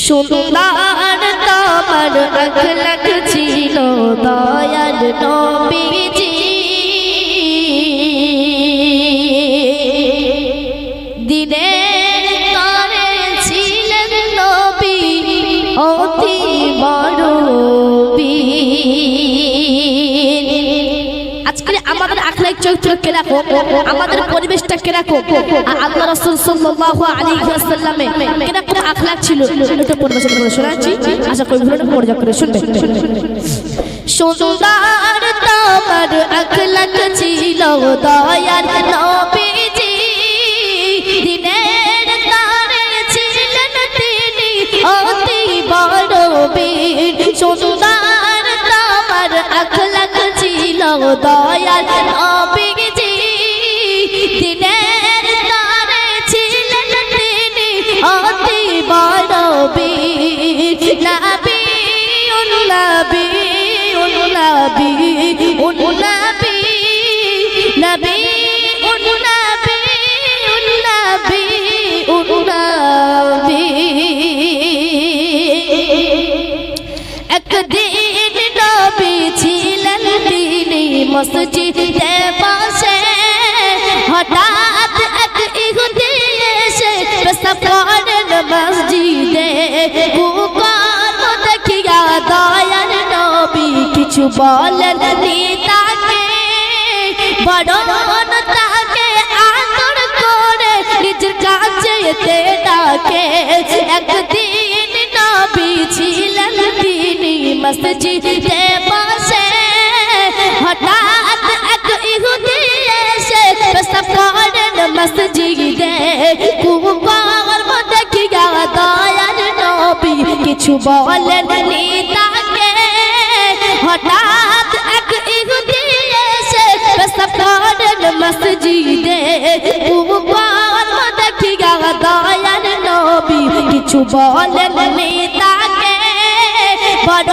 সুন্দর তোমার আখলাক ছিল দয়াল নবীজি আজকে আমাদের আখলাই চরিত্র রাখো আমাদের পরিবেশটা কে আর আল্লাহ রাসূল সাল্লাল্লাহু আলাইহি ওয়াসাল্লামে কীরকম আখলাক ছিল? এটা পরিবেশ করে শোনাচ্ছি। আশা করি ভালো মনোযোগ করে শুনবেন সুন্দর তোমার দয়ার নবীজি দিনের তারে ছিলেন তিনি অতি বীর নবী নবী নবী। নবী নবী। একদিন মসজিদে বসে। হঠাৎ এক ইহুদি এসে করেন মসজিদে। কুকর দেখিয়া দয়ার নবী কিছু বলেন তাকে। বড় তাকে আদর করে নিজের কাছে ডাকে। একদিন নবী ছিলেন তিনি মসজিদে বসে। হঠাৎ মসজিদে কুকুর দেখিয়া দয়ার নবী কিছু বলেন নি তাকে হঠাৎ এক ইহুদি এসে পেশাব করেন মসজিদে কুকুর দেখিয়া দয়ার নবী কিছু বলেন নি তাকে বড়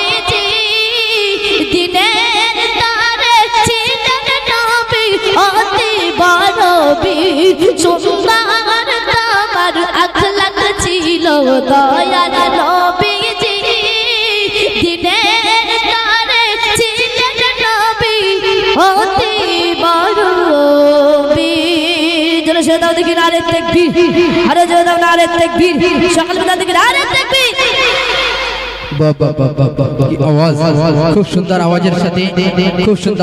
বীর জোরে সে দাও দেখি নারে তাকবীর আরে জোরে দাও নারে তাকবীর সকাল বেলা দেখি নারে তাকবীর বাহ বাহ বাহ বাহ বাহ, কি আওয়াজ খুব সুন্দর আওয়াজের সাথে খুব সুন্দর